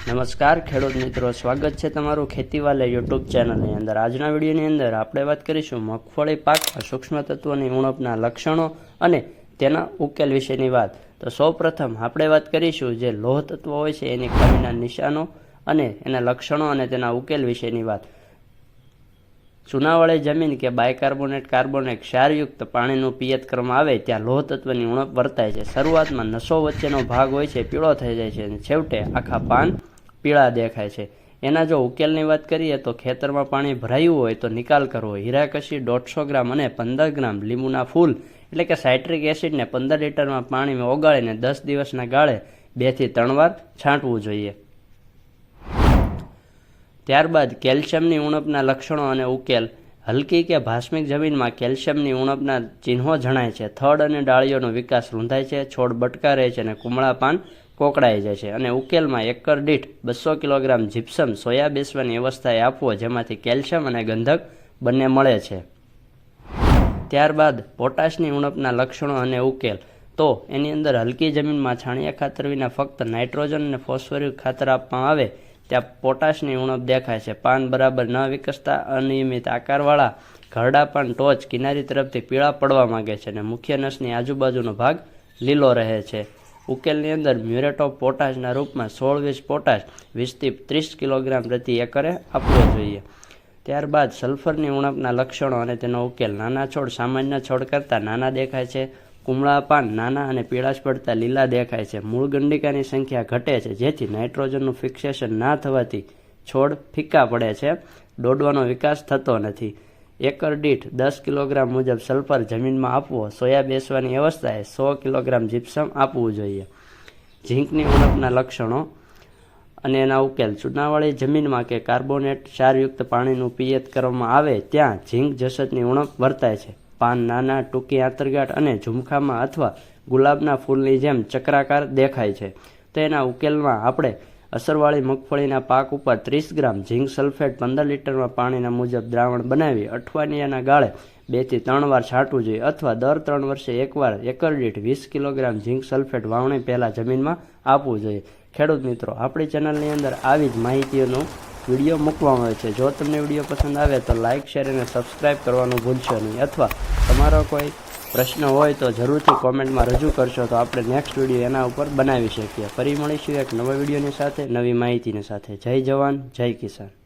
નમસ્કાર, ખેડૂત મિત્રો, સ્વાગત છે તમારું ખેતીવાલે યુટ્યુબ ચેનલની અંદર. આજના વિડીયોની અંદર આપણે વાત કરીશું મગફળી પાકમાં સૂક્ષ્મ તત્વોની ઉણપના લક્ષણો અને તેના ઉકેલ વિશેની વાત. તો સૌપ્રથમ આપણે વાત કરીશું જે લોહ તત્વો હોય છે, એની કમીના નિશાનો અને એના લક્ષણો અને તેના ઉકેલ વિશેની વાત. ચૂનાવાળી જમીન કે બાયકાર્બોનેટ, કાર્બોનેટ ક્ષારયુક્ત પાણીનું પિયત કરવામાં આવે ત્યાં લોહ તત્વની ઉણપ વર્તાય છે. શરૂઆતમાં નસો વચ્ચેનો ભાગ હોય છે, પીળો થઈ જાય છે અને છેવટે આખા પાન પીળા દેખાય છે. એના જો ઉકેલની વાત કરીએ તો ખેતરમાં પાણી ભરાયું હોય તો નિકાલ કરવો. હીરાકશી દોઢસો ગ્રામ અને પંદર ગ્રામ લીંબુના ફૂલ, એટલે કે સાઇટ્રિક એસિડને પંદર લીટરમાં પાણીમાં ઓગાળીને દસ દિવસના ગાળે બેથી ત્રણ વાર છાંટવું જોઈએ. ત્યારબાદ કેલ્શિયમની ઉણપના લક્ષણો અને ઉકેલ. હલકી કે ભાસ્મિક જમીનમાં કેલ્શિયમની ઉણપના ચિહ્નો જણાય છે. થડ અને ડાળીઓનો વિકાસ રૂંધાય છે, છોડ બટકા રહે છે અને કુમળા પાન કોકડાઈ છે અને ઉકેલમાં એકર દીઠ બસો કિલોગ્રામ જીપ્સમ સોયા બેસવાની અવસ્થાએ આપવો જેમાંથી કેલ્શિયમ અને ગંધક બંને મળે છે. ત્યારબાદ પોટાશની ઉણપના લક્ષણો અને ઉકેલ. તો એની અંદર હલકી જમીનમાં છાણિયા ખાતર વિના ફક્ત નાઇટ્રોજન અને ફોસ્ફરિક ખાતર આપવામાં આવે, ત્યાં પોટાશની ઉણપ દેખાય છે. પાન બરાબર ન વિકસતા અનિયમિત આકારવાળા ઘરડા પાન ટોચ કિનારી તરફથી પીળા પડવા માગે છે અને મુખ્ય નસની આજુબાજુનો ભાગ લીલો રહે છે. ઉકેલની અંદર મ્યુરેટ ઓફ પોટાશના રૂપમાં સોળ વીસ પોટાશ વીસથી ત્રીસ કિલોગ્રામ પ્રતિ એકરે આપવો જોઈએ. ત્યારબાદ સલ્ફરની ઉણપના લક્ષણો અને તેનો ઉકેલ. નાના છોડ સામાન્ય છોડ કરતાં નાના દેખાય છે. કુમળા પાન નાના અને પીળાશ પડતા લીલા દેખાય છે. મૂળ ગંડિકાની સંખ્યા ઘટે છે, જેથી નાઇટ્રોજનનું ફિક્સેશન ના થવાથી છોડ ફીકા પડે છે. દોડવાનો વિકાસ થતો નથી. એકર દીઠ દસ કિલોગ્રામ મુજબ સલ્ફર જમીનમાં આપવો, સોયા બેસવાની અવસ્થાએ સો કિલોગ્રામ જીપ્સમ આપવું જોઈએ. ઝીંકની ઉણપના લક્ષણો અને એના ઉકેલ. ચૂનાવાળી જમીનમાં કે કાર્બોનેટ ક્ષારયુક્ત પાણીનું પિયત કરવામાં આવે, ત્યાં ઝીંક જસતની ઉણપ વર્તાય છે. પાન નાના, ટૂંકી આંતરગાંઠ અને ઝુમખામાં અથવા ગુલાબના ફૂલની જેમ ચક્રાકાર દેખાય છે. તો એના ઉકેલમાં આપણે અસરવાળી મગફળીના પાક ઉપર ત્રીસ ગ્રામ ઝીંક સલ્ફેટ પંદર લીટરમાં પાણીના મુજબ દ્રાવણ બનાવી અઠવાડિયાના ગાળે બેથી ત્રણ વાર છાંટવું જોઈએ અથવા દર ત્રણ વર્ષે એકવાર એકર દીઠ વીસ કિલોગ્રામ ઝીંક સલ્ફેટ વાવણી પહેલાં જમીનમાં આપવું જોઈએ. ખેડૂત મિત્રો, આપણી ચેનલની અંદર આવી જ માહિતીઓનો વીડિયો મૂકવામાં આવે છે. જો તમને વીડિયો પસંદ આવે તો લાઇક શેર અને સબસ્ક્રાઇબ કરવાનું ભૂલશો નહીં. અથવા તમારો કોઈ પ્રશ્ન હોય તો જરૂરથી કોમેન્ટમાં રજૂ કરશો તો આપણે નેક્સ્ટ વીડિયો એના ઉપર બનાવી શકીએ. ફરી મળીશું એક નવા વિડીયોની સાથે, નવી માહિતીની સાથે. જય જવાન, જય કિસાન.